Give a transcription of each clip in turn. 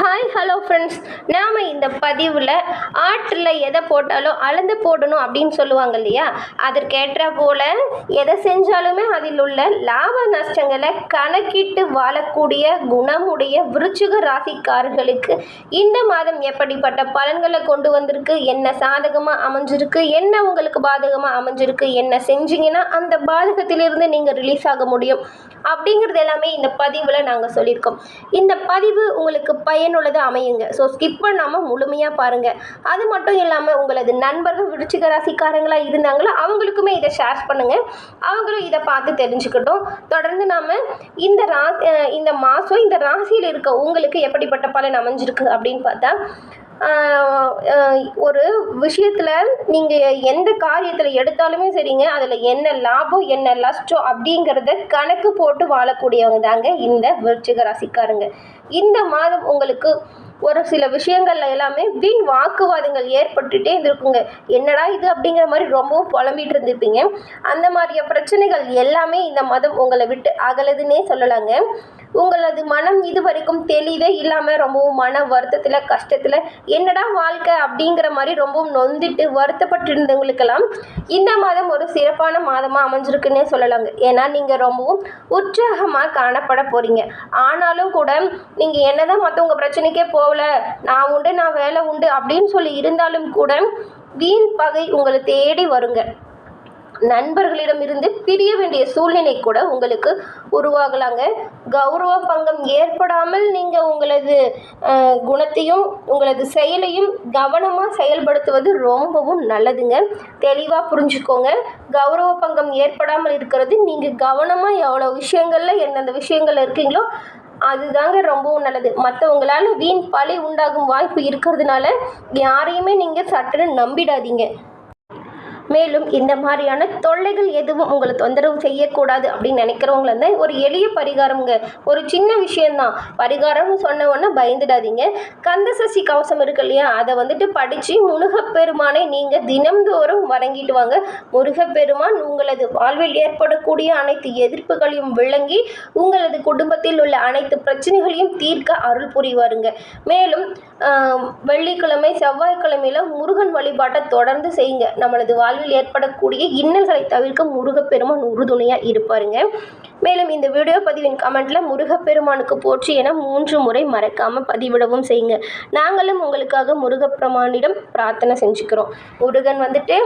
Hi hello friends நாம் இந்த பதிவில் ஆற்றில் எதை போட்டாலும் அளந்து போடணும் அப்படின்னு சொல்லுவாங்க இல்லையா? அதற்கேற்ற போல் எதை செஞ்சாலுமே அதில் உள்ள லாப நஷ்டங்களை கணக்கிட்டு வாழக்கூடிய குணமுடைய விருச்சிக ராசிக்காரர்களுக்கு இந்த மாதம் எப்படிப்பட்ட பலன்களை கொண்டு வந்திருக்கு? என்ன சாதகமாக அமைஞ்சிருக்கு? என்ன உங்களுக்கு பாதகமாக அமைஞ்சிருக்கு? என்ன செஞ்சீங்கன்னா அந்த பாதகத்திலிருந்து நீங்கள் ரிலீஸ் ஆக முடியும். அப்படிங்கிறது எல்லாமே இந்த பதிவில் நாங்கள் சொல்லியிருக்கோம். இந்த பதிவு உங்களுக்கு பயன் பயனுள்ளதாக அமையுங்க. ஸோ ஸ்கிப் பண்ணாமல் முழுமையாக பாருங்கள் அது மட்டும் இல்லாமல் உங்களது நண்பர்கள் விருச்சிக ராசிக்காரங்களாக இருந்தாங்களோ அவங்களுக்குமே இதை ஷேர் பண்ணுங்கள் அவங்களும் இதை பார்த்து தெரிஞ்சுக்கிட்டோம். தொடர்ந்து நாம் இந்த ரா இந்த மாதம் இந்த ராசியில் இருக்க உங்களுக்கு எப்படிப்பட்ட பலன் அமைஞ்சிருக்கு அப்படின்னு பார்த்தா ஒரு விஷயத்தில் நீங்கள் எந்த காரியத்தில் எடுத்தாலுமே சரிங்க. அதில் என்ன லாபம் என்ன நஷ்டம் அப்படிங்கிறத கணக்கு போட்டு வாழக்கூடியவங்க தாங்க இந்த விருச்சிக ராசிக்காரங்க. இந்த மாதம் உங்களுக்கு ஒரு சில விஷயங்கள்ல எல்லாமே வீண் வாக்குவாதங்கள் ஏற்பட்டுட்டே இருந்திருக்குங்க. என்னடா இது அப்படிங்கிற மாதிரி ரொம்பவும் புலம்பிட்டு இருந்திருப்பீங்க. அந்த மாதிரிய பிரச்சனைகள் எல்லாமே இந்த மதம் உங்களை விட்டு அகலதுன்னே சொல்லலாங்க. உங்களது மனம் இது வரைக்கும் தெளிவே இல்லாமல் ரொம்பவும் மன வருத்தத்தில் கஷ்டத்தில் என்னடா வாழ்க்கை அப்படிங்கிற மாதிரி ரொம்பவும் நொந்துட்டு வருத்தப்பட்டு இருந்தவங்களுக்கெல்லாம் இந்த மாதம் ஒரு சிறப்பான மாதமாக அமைஞ்சிருக்குன்னே சொல்லலாங்க. ஏன்னா நீங்கள் ரொம்பவும் உற்சாகமாக காணப்பட போகிறீங்க ஆனாலும் கூட நீங்கள் என்னதான் மற்றவங்க பிரச்சனைக்கே போக போல நான் உண்டு நான் வேலை உண்டு அப்படின்னு சொல்லி இருந்தாலும் கூட வீண் பகை உங்களை தேடி வருங்க. நண்பர்களிடமிருந்து பிரிய வேண்டிய சூழ்நிலை கூட உங்களுக்கு உருவாகலாங்க. கௌரவ பங்கம் ஏற்படாமல் நீங்கள் உங்களது குணத்தையும் உங்களது செயலையும் கவனமாக செயல்படுத்துவது ரொம்பவும் நல்லதுங்க. தெளிவாக புரிஞ்சுக்கோங்க. கௌரவ பங்கம் ஏற்படாமல் இருக்கிறது நீங்கள் கவனமாக எவ்வளோ விஷயங்களில் எந்தெந்த விஷயங்கள் இருக்கீங்களோ அதுதாங்க ரொம்பவும் நல்லது. மற்றவங்களால வீண் பழி உண்டாகும் வாய்ப்பு இருக்கிறதுனால யாரையுமே நீங்கள் சட்டுன்னு நம்பிடாதீங்க. மேலும் இந்த மாதிரியான தொல்லைகள் எதுவும் உங்களை தொந்தரவு செய்யக்கூடாது அப்படின்னு நினைக்கிறவங்கள இருந்தால் ஒரு எளிய பரிகாரம்ங்க. ஒரு சின்ன விஷயம்தான். பரிகாரம்னு சொன்ன உடனே பயந்துடாதீங்க. கந்த கவசம் இருக்கு இல்லையா? அதை வந்துட்டு படித்து முருகப்பெருமானை நீங்கள் தினம்தோறும் வணங்கிட்டு வாங்க. முருகப்பெருமான் உங்களது வாழ்வில் ஏற்படக்கூடிய அனைத்து எதிர்ப்புகளையும் விளங்கி உங்களது குடும்பத்தில் உள்ள அனைத்து பிரச்சனைகளையும் தீர்க்க அருள் புரிவாருங்க. மேலும் வெள்ளிக்கிழமை செவ்வாய்க்கிழமையில் முருகன் வழிபாட்டை தொடர்ந்து செய்யுங்க. நம்மளது வாழ்வில் ஏற்படக்கூடிய இன்னல்களை தவிர்க்க முருகப்பெருமான் உறுதுணையாக இருப்பாருங்க. மேலும் இந்த வீடியோ பதிவின் கமெண்ட்டில் முருகப்பெருமானுக்கு போற்றி என மூன்று முறை மறக்காமல் பதிவிடவும் செய்யுங்க. நாங்களும் உங்களுக்காக முருகப்பெருமானிடம் பிரார்த்தனை செஞ்சுக்கிறோம். முருகன் வந்துட்டு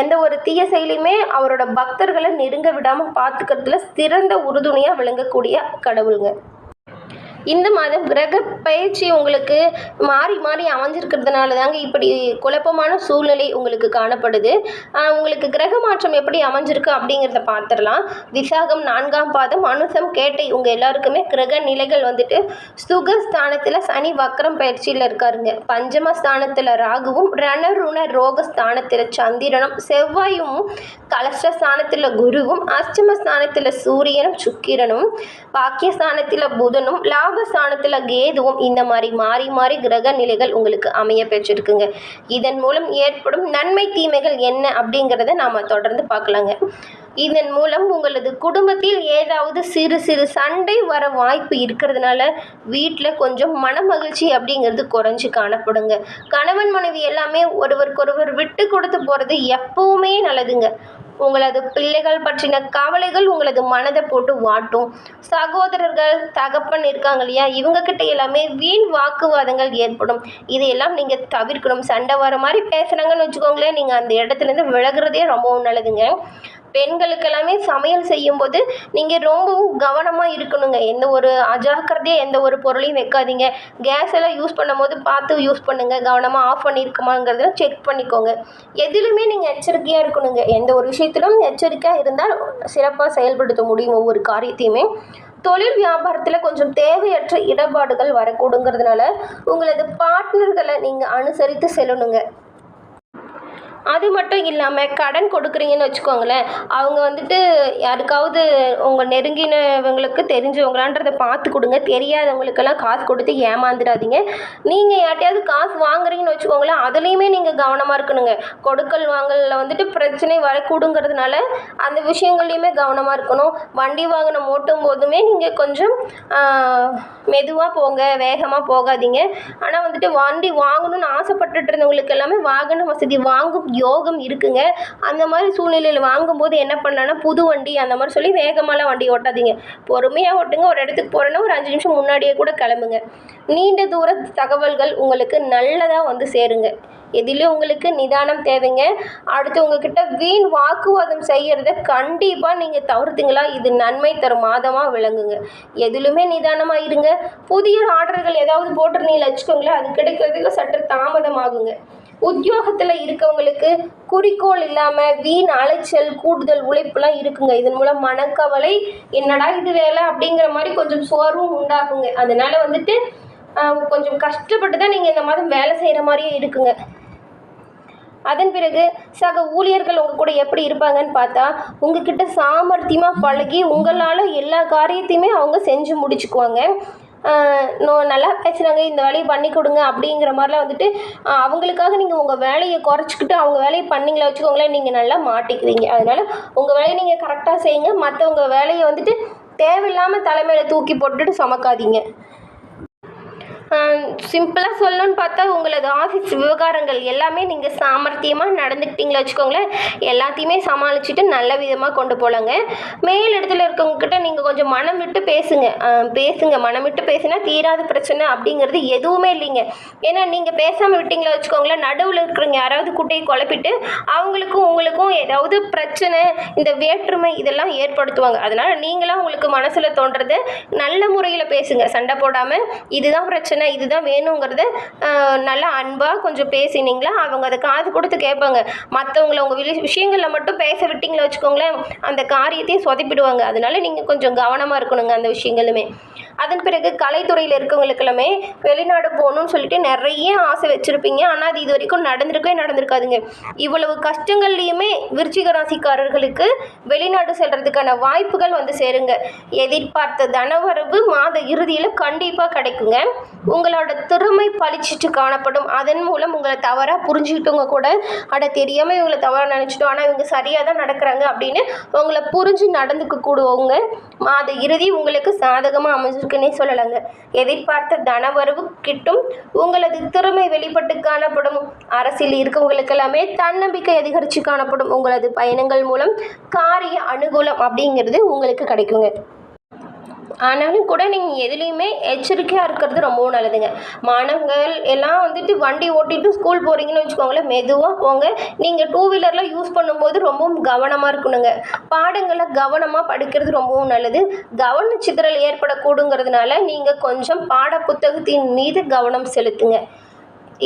எந்த ஒரு தீய செயலையுமே அவரோட பக்தர்களை நெருங்க விடாமல் பார்த்துக்கிறதுல சிறந்த உறுதுணையாக விளங்கக்கூடிய கடவுளுங்க. இந்த மாதம் கிரக பயிற்சி உங்களுக்கு மாறி மாறி அமைஞ்சிருக்கிறதுனால தாங்க இப்படி குழப்பமான சூழ்நிலை உங்களுக்கு காணப்படுது. உங்களுக்கு கிரக மாற்றம் எப்படி அமைஞ்சிருக்கு அப்படிங்கிறத பார்த்துடலாம். விசாகம் நான்காம் பாதம் அனுசம் கேட்டை உங்கள் எல்லாருக்குமே கிரக நிலைகள் வந்துட்டு சுகஸ்தானத்தில் சனி வக்ரம் பயிற்சியில் இருக்காருங்க. பஞ்சம ஸ்தானத்தில் ராகுவும் ரணருண ரோக ஸ்தானத்தில் சந்திரனும் செவ்வாயும் கலஷ்டஸ்தானத்தில் குருவும் அஷ்டம ஸ்தானத்தில் சூரியனும் சுக்கிரனும் பாக்கியஸ்தானத்தில் புதனும் லாபஸ்தானத்தில் கேதுவும் இந்த மாதிரி மாறி மாறி கிரக நிலைகள் உங்களுக்கு அமைய பெற்றிருக்குங்க. இதன் மூலம் ஏற்படும் நன்மை தீமைகள் என்ன அப்படிங்கிறத நாம் தொடர்ந்து பார்க்கலாங்க. இதன் மூலம் உங்களது குடும்பத்தில் ஏதாவது சிறு சிறு சண்டை வர வாய்ப்பு இருக்கிறதுனால வீட்டில் கொஞ்சம் மனமகிழ்ச்சி அப்படிங்கிறது குறைஞ்சு காணப்படுங்க. கணவன் மனைவி எல்லாமே ஒருவருக்கொருவர் விட்டு கொடுத்து போகிறது எப்பவுமே நல்லதுங்க. உங்களது பிள்ளைகள் பற்றின கவலைகள் உங்களது மனதை போட்டு வாட்டும். சகோதரர்கள் தகப்பன் இருக்காங்க இல்லையா? இவங்க கிட்ட எல்லாமே வீண் வாக்குவாதங்கள் ஏற்படும். இதையெல்லாம் நீங்கள் தவிர்க்கணும். சண்டை வர மாதிரி பேசுகிறாங்கன்னு வச்சுக்கோங்களேன். நீங்கள் அந்த இடத்துலேருந்து விலகுறதே ரொம்பவும் நல்லதுங்க. பெண்களுக்கு எல்லாமே சமையல் செய்யும்போது நீங்கள் ரொம்பவும் கவனமாக இருக்கணுங்க. எந்த ஒரு அஜாக்கிரதையாக எந்த ஒரு பொருளையும் வைக்காதீங்க. கேஸ் எல்லாம் யூஸ் பண்ணும்போது பார்த்து யூஸ் பண்ணுங்கள் கவனமாக ஆஃப் பண்ணியிருக்குமாங்கிறத செக் பண்ணிக்கோங்க. எதிலுமே நீங்கள் எச்சரிக்கையாக இருக்கணுங்க. எந்த ஒரு விஷயத்திலும் எச்சரிக்கையாக இருந்தால் சிறப்பாக செயல்படுத்த முடியும் ஒவ்வொரு காரியத்தையுமே. தொழில் வியாபாரத்தில் கொஞ்சம் தேவையற்ற இடர்பாடுகள் வரக்கூடுங்கிறதுனால உங்களது பார்ட்னர்களை நீங்கள் அனுசரித்து செல்லணுங்க. அது மட்டும் இல்லாமல் கடன் கொடுக்குறீங்கன்னு வச்சுக்கோங்களேன். அவங்க வந்துட்டு யாருக்காவது உங்கள் நெருங்கினவங்களுக்கு தெரிஞ்சவங்களான்றதை பார்த்து கொடுங்க. தெரியாதவங்களுக்கெல்லாம் காசு கொடுத்து ஏமாந்துடாதீங்க. நீங்கள் யார்ட்டையாவது காசு வாங்குறீங்கன்னு வச்சுக்கோங்களேன் அதுலேயுமே நீங்கள் கவனமாக இருக்கணுங்க. கொடுக்கல் வாங்கலில் வந்துட்டு பிரச்சனை வரக்கூடுங்கிறதுனால அந்த விஷயங்கள்லையுமே கவனமாக இருக்கணும். வண்டி வாகனம் ஓட்டும் போதுமே நீங்கள் கொஞ்சம் மெதுவாக போங்க வேகமாக போகாதீங்க. ஆனால் வந்துட்டு வண்டி வாங்கணும்னு ஆசைப்பட்டுட்டு இருந்தவங்களுக்கு எல்லாமே வாகன வசதி வாங்கும் யோகம் இருக்குங்க. அந்த மாதிரி சூழ்நிலையில் வாங்கும்போது என்ன பண்ணலான்னா புது வண்டி அந்த மாதிரி சொல்லி வேகமாலாம் வண்டி ஓட்டாதீங்க. பொறுமையாக ஓட்டுங்க. ஒரு இடத்துக்கு போகிறேன்னா ஒரு அஞ்சு நிமிஷம் முன்னாடியே கூட கிளம்புங்க. நீண்ட தூர தகவல்கள் உங்களுக்கு நல்லதாக வந்து சேருங்க. எதிலையும் உங்களுக்கு நிதானம் தேவைங்க. அடுத்து உங்ககிட்ட வீண் வாக்குவாதம் செய்கிறத கண்டிப்பாக நீங்கள் தவிர்த்தீங்களா இது நன்மை தரும் மாதமாக விளங்குங்க. எதிலுமே நிதானமாக இருங்க. புதிய ஆர்டர்கள் ஏதாவது போட்டிருந்தீங்களா வச்சுக்கோங்களேன் அது கிடைக்கிறதுக்கு சற்று தாமதமாகுங்க. உத்தியோகத்தில் இருக்கவங்களுக்கு குறிக்கோள் இல்லாமல் வீண் அலைச்சல் கூடுதல் உழைப்புலாம் இருக்குங்க. இதன் மூலம் மனக்கவலை என்னடா இது வேலை? அப்படிங்கிற மாதிரி கொஞ்சம் சோர்வும் உண்டாகுங்க. அதனால வந்துட்டு கொஞ்சம் கஷ்டப்பட்டு தான் நீங்கள் இந்த மாதம் வேலை செய்கிற மாதிரியே இருக்குங்க. அதன் பிறகு சக ஊழியர்கள் உங்கள் கூட எப்படி இருப்பாங்கன்னு பார்த்தா உங்ககிட்ட சாமர்த்தியமாக பழகி உங்களால் எல்லா காரியத்தையுமே அவங்க செஞ்சு முடிச்சுக்குவாங்க. நல்லா பேசுகிறாங்க இந்த வேலையை பண்ணி கொடுங்க அப்படிங்கிற மாதிரிலாம் வந்துட்டு அவங்களுக்காக நீங்கள் உங்கள் வேலையை குறைச்சிக்கிட்டு அவங்க வேலையை பண்ணிங்களா வச்சுக்கோங்களேன் நீங்கள் நல்லா மாட்டிக்குவீங்க. அதனால் உங்கள் வேலையை நீங்கள் கரெக்டாக செய்யுங்க. மற்றவங்க வேலையை வந்துட்டு தேவையில்லாமல் தலைமையில் தூக்கி போட்டுட்டு சமக்காதீங்க. சிம்பிளாக சொல்லணும்னு பார்த்தா உங்களது ஆஃபீஸ் விவகாரங்கள் எல்லாமே நீங்கள் சாமர்த்தியமாக நடந்துக்கிட்டீங்களா வச்சுக்கோங்களேன். எல்லாத்தையுமே சமாளிச்சுட்டு நல்ல விதமாக கொண்டு போகலாங்க மேல் இடத்துல இருக்கவங்கக்கிட்ட நீங்கள் கொஞ்சம் மனம் விட்டு பேசுங்க. பேசுங்க. மனம் விட்டு பேசினா தீராத பிரச்சனை அப்படிங்கிறது எதுவுமே இல்லைங்க. ஏன்னா நீங்கள் பேசாமல் விட்டீங்களா வச்சுக்கோங்களேன் நடுவில் இருக்கிறவங்க யாராவது குட்டையை குழப்பிட்டு அவங்களுக்கும் உங்களுக்கும் ஏதாவது பிரச்சனை இந்த வேற்றுமை இதெல்லாம் ஏற்படுத்துவாங்க. அதனால் நீங்களாம் உங்களுக்கு மனசில் தோன்றதை நல்ல முறையில் பேசுங்க. சண்டை போடாமல் இதுதான் பிரச்சனை இதுதான் வேணுங்கிறத நல்லா அன்பாக கொஞ்சம் பேசினீங்களா? அவங்க அதை காது கொடுத்து கேட்பாங்க. மற்றவங்கள உங்கள் விஷ விஷயங்களில் மட்டும் பேச விட்டிங்களா வச்சுக்கோங்களேன் அந்த காரியத்தையும் சொதப்பிடுவாங்க. அதனால நீங்கள் கொஞ்சம் கவனமாக இருக்கணுங்க அந்த விஷயங்களுமே. அதன் பிறகு கலைத்துறையில் இருக்கவங்களுக்கெல்லாமே வெளிநாடு போகணும்னு சொல்லிட்டு நிறைய ஆசை வச்சுருப்பீங்க. ஆனால் அது இது வரைக்கும் நடந்திருக்கவே நடந்திருக்காதுங்க. இவ்வளவு கஷ்டங்கள்லையுமே விருச்சிக ராசிக்காரர்களுக்கு வெளிநாடு செல்றதுக்கான வாய்ப்புகள் வந்து சேருங்க. எதிர்பார்த்த தனவரவு மாத இறுதியில் கண்டிப்பாக கிடைக்குங்க. உங்களோட திறமை பளிச்சிட்டு காணப்படும். அதன் மூலம் உங்களை தவறாக புரிஞ்சுக்கிட்டவங்க கூட அட தெரியாமல் இவங்களை தவறாக நினச்சிட்டோம். ஆனால் இவங்க சரியாக தான் நடக்கிறாங்க அப்படின்னு உங்களை புரிஞ்சு நடந்துக்க கூடுவவங்க மாத இறுதி உங்களுக்கு சாதகமாக அமைஞ்சு இருக்குன்னே சொல்லலாங்க. எதிர்பார்த்த தனவரவு கிட்டும் உங்களது திறமை வெளிப்பட்டு காணப்படும். அரசியல் இருக்கவங்களுக்கு எல்லாமே தன்னம்பிக்கை அதிகரித்து காணப்படும். உங்களது பயணங்கள் மூலம் காரிய அனுகூலம் அப்படிங்கிறது உங்களுக்கு கிடைக்குங்க. ஆனாலும் கூட நீங்கள் எதுலேயுமே எச்சரிக்கையாக இருக்கிறது ரொம்பவும் நல்லதுங்க. மாணவர்கள் எல்லாம் வந்துட்டு வண்டி ஓட்டிட்டு ஸ்கூல் போகிறீங்கன்னு வச்சுக்கோங்களேன் மெதுவாக போங்க. நீங்கள் டூ வீலரில் யூஸ் பண்ணும்போது ரொம்பவும் கவனமாக இருக்கணுங்க. பாடங்களை கவனமாக படிக்கிறது ரொம்பவும் நல்லது. கவனச்சிதறல் ஏற்படக்கூடுங்கிறதுனால நீங்கள் கொஞ்சம் பாட புத்தகத்தின் மீது கவனம் செலுத்துங்க.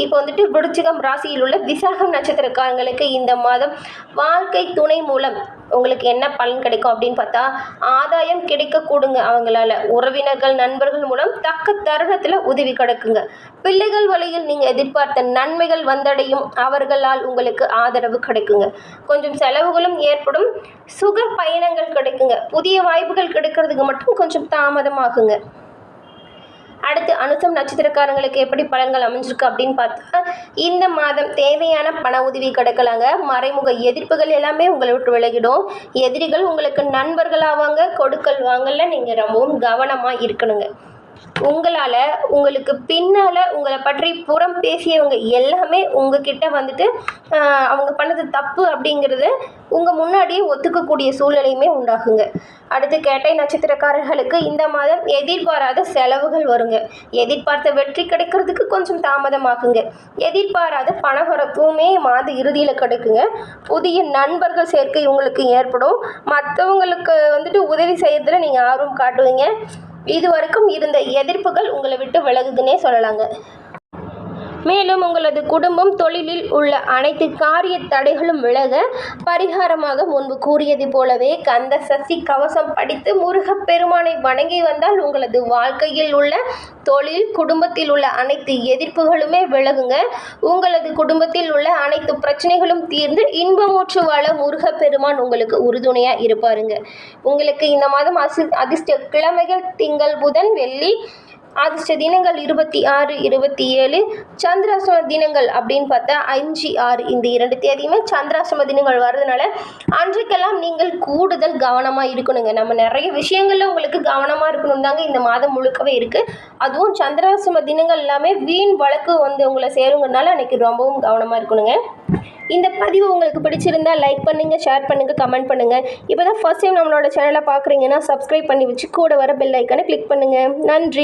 இப்போ வந்துட்டு விருச்சிகம் ராசியில் உள்ள விசாகம் நட்சத்திரக்காரங்களுக்கு இந்த மாதம் வாழ்க்கை துணை மூலம் உங்களுக்கு என்ன பலன் கிடைக்கும் அப்படின்னு பார்த்தா ஆதாயம் கிடைக்க கூடுங்க அவங்களால. உறவினர்கள் நண்பர்கள் மூலம் தக்க தருணத்தில் உதவி கிடைக்குங்க. பிள்ளைகள் வழியில் நீங்கள் எதிர்பார்த்த நன்மைகள் வந்தடையும். அவர்களால் உங்களுக்கு ஆதரவு கிடைக்குங்க. கொஞ்சம் செலவுகளும் ஏற்படும். சுக பயணங்கள் கிடைக்குங்க. புதிய வாய்ப்புகள் கிடைக்கிறதுக்கு மட்டும் கொஞ்சம் தாமதமாகுங்க. அடுத்து அனுசம் நட்சத்திரக்காரங்களுக்கு எப்படி பலன்கள் அமைஞ்சிருக்கு அப்படின்னு பார்த்தா இந்த மாதம் தேவையான பண உதவி கிடைக்கலாங்க. மறைமுக எதிர்ப்புகள் எல்லாமே உங்களை விட்டு விலகிடும். எதிரிகள் உங்களுக்கு நண்பர்களாவாங்க கொடுக்கல் வாங்கல நீங்கள் ரொம்பவும் கவனமாக இருக்கணுங்க. உங்களால் உங்களுக்கு பின்னால் உங்களை பற்றி புறம் பேசியவங்க எல்லாமே உங்ககிட்ட வந்துட்டு அவங்க பண்ணது தப்பு அப்படிங்கிறத உங்கள் முன்னாடியே ஒத்துக்கக்கூடிய சூழ்நிலையுமே உண்டாகுங்க அடுத்து கேட்டை நட்சத்திரக்காரர்களுக்கு இந்த மாதம் எதிர்பாராத செலவுகள் வருங்க. எதிர்பார்த்த வெற்றி கிடைக்கிறதுக்கு கொஞ்சம் தாமதமாகுங்க எதிர்பாராத பணவரப்புமே மாத இறுதியில் கிடைக்குங்க. புதிய நண்பர்கள் சேர்க்கை உங்களுக்கு ஏற்படும். மற்றவங்களுக்கு வந்துட்டு உதவி செய்யறதுல நீங்கள் ஆர்வம் காட்டுவீங்க. இது வரைக்கும் இருந்த எதிர்ப்புகள் உங்களை விட்டு விலகுதுன்னே சொல்லலாங்க. மேலும் உங்களது குடும்பம் தொழிலில் உள்ள அனைத்து காரிய தடைகளும் விலக பரிகாரமாக முன்பு கூறியது போலவே கந்த சசி கவசம் படித்து முருகப்பெருமானை வணங்கி வந்தால் உங்களது வாழ்க்கையில் உள்ள தொழில் குடும்பத்தில் உள்ள அனைத்து எதிர்ப்புகளுமே விலகுங்க. உங்களது குடும்பத்தில் உள்ள அனைத்து பிரச்சனைகளும் தீர்ந்து இன்பமூற்று வாழ முருகப்பெருமான் உங்களுக்கு உறுதுணையாக இருப்பாருங்க. உங்களுக்கு இந்த மாதம் அசி அதிர்ஷ்ட கிழமைகள் திங்கள் புதன் வெள்ளி அதிர்ஷ்ட தினங்கள் இருபத்தி ஆறு இருபத்தி ஏழு சந்திராசிரம தினங்கள் அப்படின்னு பார்த்தா அஞ்சு ஆறு இந்த இரண்டு தேதியுமே சந்திராசிரம தினங்கள் வர்றதுனால அன்றைக்கெல்லாம் நீங்கள் கூடுதல் கவனமாக இருக்கணுங்க. நம்ம நிறைய விஷயங்களில் உங்களுக்கு கவனமாக இருக்கணும் தாங்க இந்த மாதம் முழுக்கவே இருக்குது அதுவும் சந்திராசிரம தினங்கள் எல்லாமே வீண் வழக்கு வந்து உங்களை சேருங்கனால அன்றைக்கி ரொம்பவும் கவனமாக இருக்கணுங்க. இந்த பதிவு உங்களுக்கு பிடிச்சிருந்தா லைக் பண்ணுங்கள் ஷேர் பண்ணுங்கள் கமெண்ட் பண்ணுங்கள் இப்போ தான் ஃபஸ்ட் டைம் நம்மளோட சேனலை பார்க்குறீங்கன்னா சப்ஸ்கிரைப் பண்ணி வச்சு கூட வர பெல் ஐக்கானை கிளிக் பண்ணுங்கள் நன்றி.